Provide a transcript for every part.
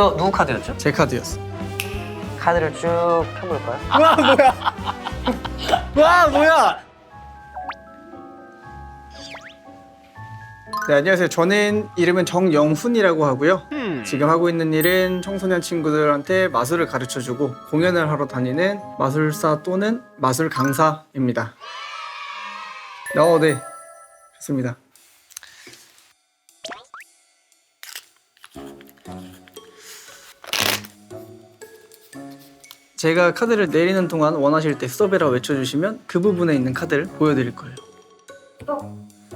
이거 누구 카드였죠? 제 카드였어. 카드를 쭉 펴볼까요? 와 뭐야? 와 뭐야? 네 안녕하세요. 저는 이름은 정영훈이라고 하고요. 지금 하고 있는 일은 청소년 친구들한테 마술을 가르쳐주고 공연을 하러 다니는 마술사 또는 마술 강사입니다. 어, 네. 좋습니다. 제가 카드를 내리는 동안 원하실 때 스톱이라 외쳐주시면 그 부분에 있는 카드를 보여드릴 거예요.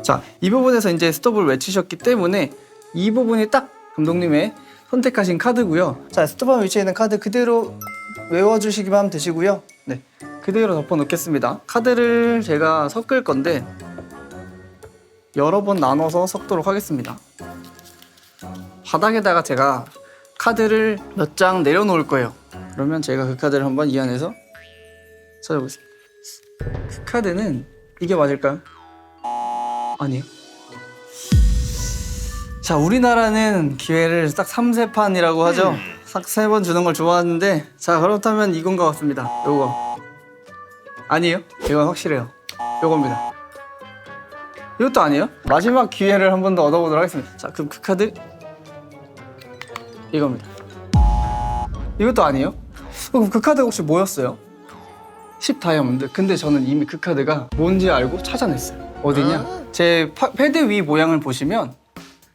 자, 이 부분에서 이제 스톱을 외치셨기 때문에 이 부분이 딱 감독님의 선택하신 카드고요. 자, 스톱한 위치에 있는 카드 그대로 외워주시기만 하면 되시고요. 네, 그대로 덮어놓겠습니다. 카드를 제가 섞을 건데 여러 번 나눠서 섞도록 하겠습니다. 바닥에다가 제가 카드를 몇 장 내려놓을 거예요. 그러면 제가 그 카드를 한번 이 안에서 찾아보겠습니다. 그 카드는 이게 맞을까요? 아니요. 자, 우리나라는 기회를 딱 3세판이라고 하죠. 딱세번 주는 걸 좋아하는데 자, 그렇다면 이건 것 같습니다. 요거. 아니에요? 이건 확실해요. 요겁니다. 이것도 아니에요? 마지막 기회를 한 번 더 얻어보도록 하겠습니다. 자, 그럼 그 카드 이겁니다. 이것도 아니에요? 어, 그럼 그 카드 혹시 뭐였어요? 10 다이아몬드. 근데 저는 이미 그 카드가 뭔지 알고 찾아냈어요. 어디냐? 제 파- 패드 위 모양을 보시면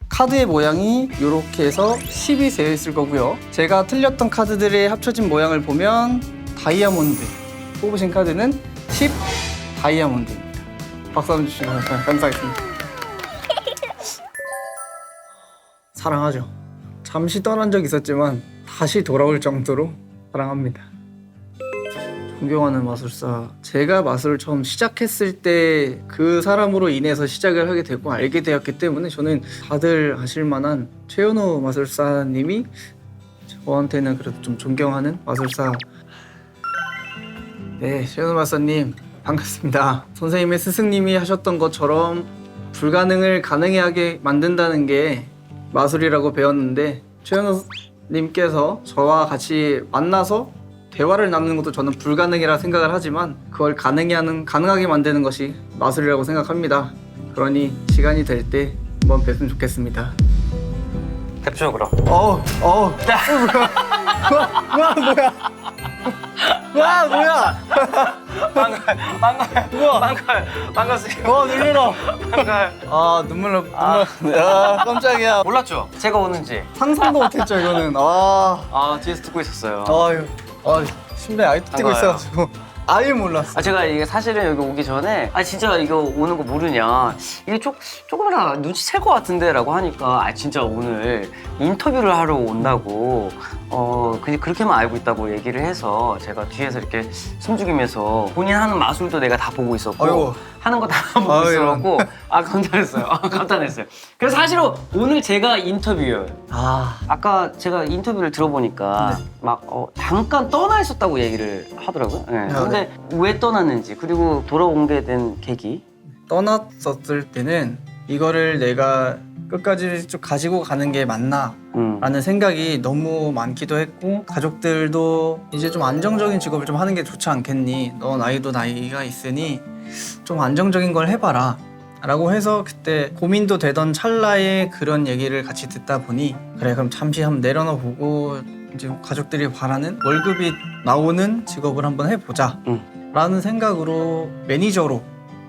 카드의 모양이 이렇게 해서 10이 되어 있을 거고요. 제가 틀렸던 카드들의 합쳐진 모양을 보면 다이아몬드. 뽑으신 카드는 10 다이아몬드입니다. 박수 한번 주시고 감사하겠습니다. 사랑하죠. 잠시 떠난 적 있었지만 다시 돌아올 정도로 사랑합니다. 존경하는 마술사. 제가 마술을 처음 시작했을 때 그 사람으로 인해서 시작을 하게 되고 알게 되었기 때문에 저는 다들 아실 만한 최현우 마술사님이 저한테는 그래도 좀 존경하는 마술사. 네, 최현우 마술사님 반갑습니다. 선생님의 스승님이 하셨던 것처럼 불가능을 가능하게 만든다는 게 마술이라고 배웠는데 최현우 님께서 저와 같이 만나서 대화를 나누는 것도 저는 불가능이라 생각을 하지만 그걸 가능히 하는 가능하게 만드는 것이 마술이라고 생각합니다. 그러니 시간이 될 때 한번 뵀으면 좋겠습니다. 대표적으로. 어, 어, 와, 뭐야? 와, 뭐야? 반가워요. 반가워요. 우와. 반가워요. 반갑습니다. 와, 눌러라. 반가워요. 아, 눈물 나, 눈물. 아, 깜짝이야. 몰랐죠? 제가 오는지. 상상도 못했죠, 이거는. 아, 아, 뒤에서 듣고 있었어요. 아유, 아, 심장이 아직도 뛰고 반가워요. 있어가지고 아예 몰랐어. 아 제가 이게 사실은 여기 오기 전에 아 진짜 이거 오는 거 모르냐 이게 조, 조금이나 눈치챌 것 같은데라고 하니까 아 진짜 오늘 인터뷰를 하러 온다고 어 그냥 그렇게만 알고 있다고 얘기를 해서 제가 뒤에서 이렇게 숨죽이면서 본인 하는 마술도 내가 다 보고 있었고 아이고. 하는 거 다 보고 아이고. 있었고 아 감탄했어요 아 감탄했어요 그래서 사실은 오늘 제가 인터뷰예요 아, 아까 제가 인터뷰를 들어보니까 네. 막 어, 잠깐 떠나 있었다고 얘기를 하더라고요. 네. 아, 근데 왜 떠났는지 그리고 돌아오게 된 계기. 떠났었을 때는 이거를 내가 끝까지 쭉 가지고 가는 게 맞나 음. 라는 생각이 너무 많기도 했고 가족들도 이제 좀 안정적인 직업을 좀 하는 게 좋지 않겠니 너 나이도 나이가 있으니 좀 안정적인 걸 해봐라 라고 해서 그때 고민도 되던 찰나에 그런 얘기를 같이 듣다 보니 그래 그럼 잠시 한번 내려놔 보고 이제 가족들이 바라는 월급이 나오는 직업을 한번 해보자 음. 라는 생각으로 매니저로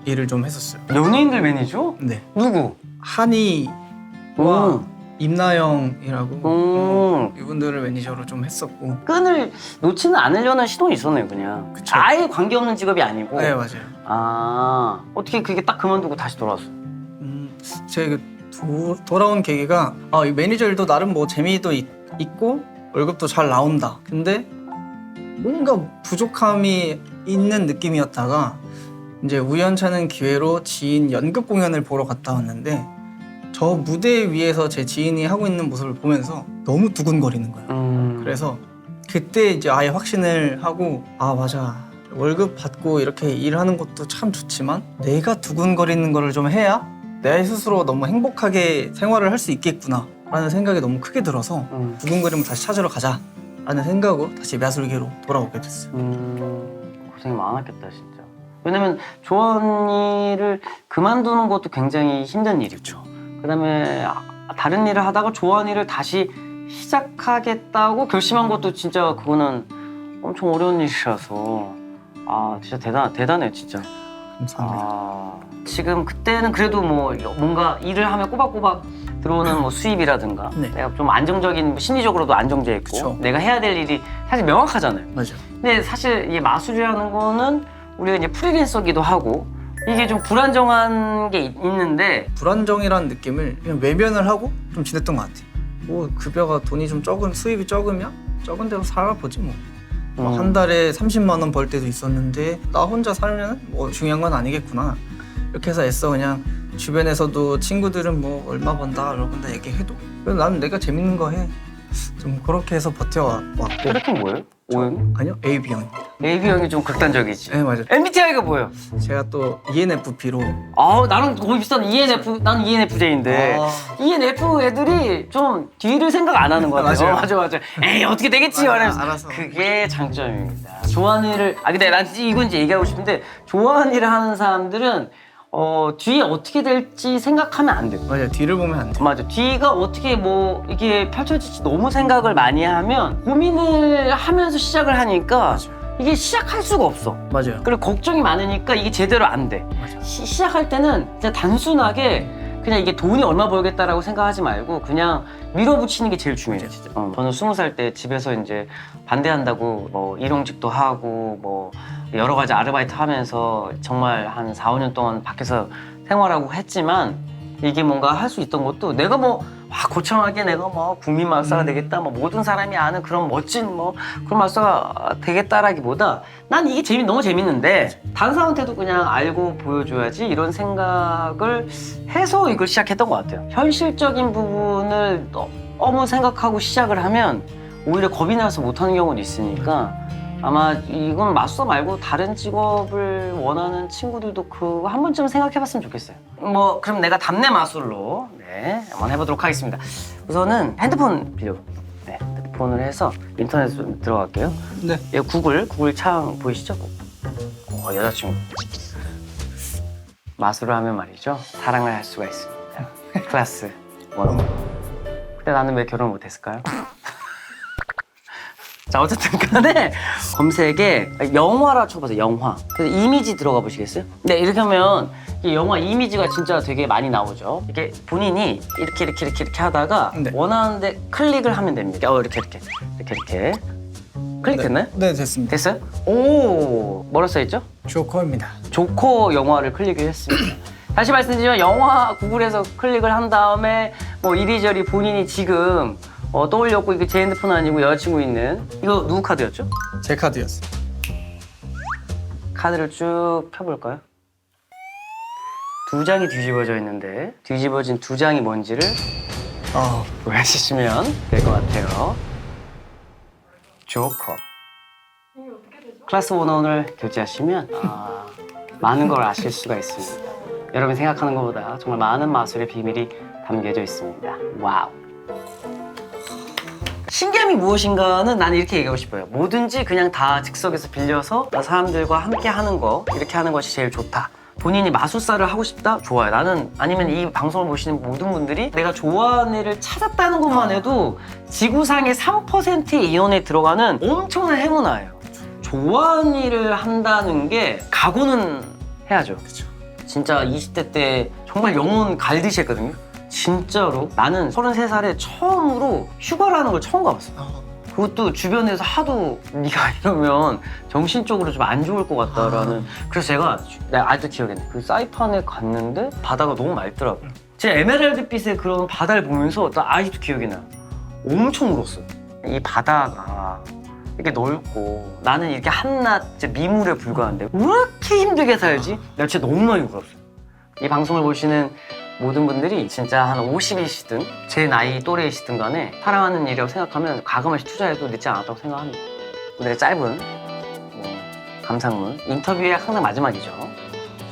일을 좀 했었어요 연예인들 매니저? 네 누구? 한이와 음. 임나영이라고 음. 이분들을 매니저로 좀 했었고 끈을 놓지는 않으려는 시도는 있었네요, 그냥. 그쵸. 아예 관계없는 직업이 아니고. 네 맞아요 아 어떻게 그게 딱 그만두고 다시 돌아왔어? 음, 제가 도, 돌아온 계기가 아, 이 매니저 일도 나름 뭐 재미도 있, 있고 월급도 잘 나온다 근데 뭔가 부족함이 있는 느낌이었다가 이제 우연찮은 기회로 지인 연극 공연을 보러 갔다 왔는데 저 무대 위에서 제 지인이 하고 있는 모습을 보면서 너무 두근거리는 거예요 음. 그래서 그때 이제 아예 확신을 하고 아 맞아 월급 받고 이렇게 일하는 것도 참 좋지만 내가 두근거리는 거를 좀 해야 내 스스로 너무 행복하게 생활을 할 수 있겠구나 라는 생각이 너무 크게 들어서 음. 그림을 다시 찾으러 가자 라는 생각으로 다시 마술계로 돌아오게 됐어요. 음, 고생이 많았겠다 진짜. 왜냐면 조언이를 그만두는 것도 굉장히 힘든 일이죠. 그다음에 아, 다른 일을 하다가 조언이를 다시 시작하겠다고 결심한 것도 진짜 그거는 엄청 어려운 일이라서 아 진짜 대단 대단해 진짜. 감사합니다. 아, 지금 그때는 그래도 뭐 뭔가 일을 하면 꼬박꼬박 들어오는 뭐 수입이라든가 네. 내가 좀 안정적인 뭐 심리적으로도 안정돼 있고 그쵸. 내가 해야 될 일이 사실 명확하잖아요. 맞아요. 근데 사실 이 마술이라는 거는 우리가 이제 프리랜서기도 하고 이게 좀 불안정한 게 있- 있는데 불안정이라는 느낌을 그냥 외면을 하고 좀 지냈던 것 같아요. 뭐 급여가 돈이 좀 적은 수입이 적으면 적은 대로 살아보지 뭐. 뭐 음. 한 달에 30만 원 벌 때도 있었는데 나 혼자 살면 뭐 중요한 건 아니겠구나. 이렇게 해서 애써 그냥 주변에서도 친구들은 뭐 얼마 번다 얼마 번다 얘기해도 그래도 나는 내가 재밌는 거 해. 좀 그렇게 해서 버텨왔고 그렇게 뭐예요? 오형? 아니요 AB형입니다. AB형이 좀 극단적이지. 네 맞아요. MBTI가 뭐예요? 제가 또 ENFP로 아 나랑 거의 비슷한 ENF E ENFJ인데 아. ENF 애들이 좀 뒤를 생각 안 하는 거 같아요. 맞아요. 어, 맞아 맞아. 에이 어떻게 되겠지 맞아, 말하면서 알아서. 그게 장점입니다. 좋아하는 일을 아 근데 난 이건 이제 얘기하고 싶은데 좋아하는 일을 하는 사람들은 어 뒤에 어떻게 될지 생각하면 안 돼. 맞아요 뒤를 보면 안 돼요. 맞아. 뒤가 어떻게 뭐 이게 펼쳐질지 너무 생각을 많이 하면 고민을 하면서 시작을 하니까 이게 시작할 수가 없어. 맞아요. 그리고 걱정이 많으니까 이게 제대로 안 돼. 맞아요. 시, 시작할 때는 진짜 단순하게 그냥 이게 돈이 얼마 벌겠다라고 생각하지 말고 그냥 밀어붙이는 게 제일 중요해요. 진짜. 어, 저는 스무 살 때 집에서 이제 반대한다고 뭐 일용직도 하고 뭐 여러 가지 아르바이트 하면서 정말 한 4, 5년 동안 밖에서 생활하고 했지만 이게 뭔가 할 수 있던 것도 내가 뭐 와, 고청하게 내가 뭐 국민 마사가 되겠다 뭐 모든 사람이 아는 그런 멋진 뭐 그런 마사가 되겠다라기보다 난 이게 재미 너무 재밌는데 다른 사람한테도 그냥 알고 보여줘야지 이런 생각을 해서 이걸 시작했던 것 같아요. 현실적인 부분을 너무 생각하고 시작을 하면 오히려 겁이 나서 못하는 경우도 있으니까 아마 이건 마수사 말고 다른 직업을 원하는 친구들도 그거 한 번쯤 생각해봤으면 좋겠어요. 뭐 그럼 내가 답례 마술로 네 한번 해보도록 하겠습니다. 우선은 핸드폰 빌려. 네 핸드폰을 해서 인터넷 좀 들어갈게요. 네. 여기 구글 구글 창 보이시죠? 어 여자친구. 마술을 하면 말이죠 사랑을 할 수가 있습니다. 클래스 원. 근데 나는 왜 결혼 못했을까요? 자 어쨌든 간에 검색에 영화라 쳐보세요 영화 그래서 이미지 들어가 보시겠어요? 네 이렇게 하면 이 영화 이미지가 진짜 되게 많이 나오죠 이게 본인이 이렇게 이렇게 이렇게 이렇게 하다가 네. 원하는데 클릭을 하면 됩니다 어 이렇게 이렇게 이렇게 이렇게 클릭됐나요? 네 됐습니다. 됐어요? 오 뭐라 써있죠? 조커입니다. 조커 영화를 클릭을 했습니다. 다시 말씀드리면 영화 구글에서 클릭을 한 다음에 뭐 이리저리 본인이 지금 어, 떠올렸고 이게 제 핸드폰 아니고 여자친구 있는 이거 누구 카드였죠? 제 카드였어요. 카드를 쭉 펴볼까요? 두 장이 뒤집어져 있는데 뒤집어진 두 장이 뭔지를 아 보여주시면 될 것 같아요. 조커. 클래스 원원을 결제하시면 아, 많은 걸 아실 수가 있습니다. 여러분 생각하는 것보다 정말 많은 마술의 비밀이 담겨져 있습니다. 와우. 신기함이 무엇인가는 나는 이렇게 얘기하고 싶어요. 뭐든지 그냥 다 즉석에서 빌려서 사람들과 함께 하는 거 이렇게 하는 것이 제일 좋다. 본인이 마술사를 하고 싶다? 좋아요. 나는 아니면 이 방송을 보시는 모든 분들이 내가 좋아하는 일을 찾았다는 것만 해도 지구상의 3%의 인원에 들어가는 엄청난 행운아예요. 좋아하는 일을 한다는 게 각오는 해야죠. 진짜 20대 때 정말 영혼 갈듯이 했거든요. 진짜로 나는 33살에 처음으로 휴가라는 걸 처음 가봤어. 그것도 주변에서 하도 네가 이러면 정신적으로 좀 안 좋을 것 같다라는 그래서 제가 내가 아직도 기억이 나. 그 사이판에 갔는데 바다가 너무 맑더라고요. 제 에메랄드빛의 그런 바다를 보면서 나 아직도 기억이 나요. 엄청 울었어요. 이 바다가 이렇게 넓고 나는 이렇게 한낱 이제 미물에 불과한데 왜 이렇게 힘들게 살지? 내가 진짜 너무 많이 울었어요. 이 방송을 보시는 모든 분들이 진짜 한 50이시든 제 나이 또래이시든 간에 사랑하는 일이라고 생각하면 가감없이 투자해도 늦지 않았다고 생각합니다. 오늘의 짧은 뭐 감상문 인터뷰의 항상 마지막이죠.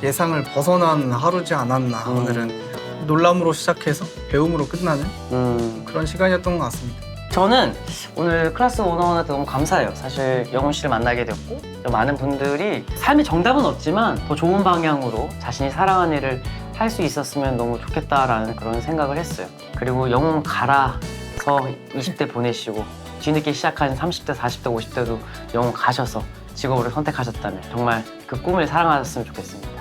예상을 벗어난 하루지 않았나 음. 오늘은 놀람으로 시작해서 배움으로 끝나는 음, 그런 시간이었던 것 같습니다. 저는 오늘 클래스 원어원한테 너무 감사해요. 사실 영훈 씨를 만나게 됐고 또 많은 분들이 삶의 정답은 없지만 더 좋은 방향으로 자신이 사랑하는 일을 할수 있었으면 너무 좋겠다라는 그런 생각을 했어요. 그리고 영훈 가라서 20대 보내시고 뒤늦게 시작한 30대, 40대, 50대도 영훈 가셔서 직업으로 선택하셨다면 정말 그 꿈을 사랑하셨으면 좋겠습니다.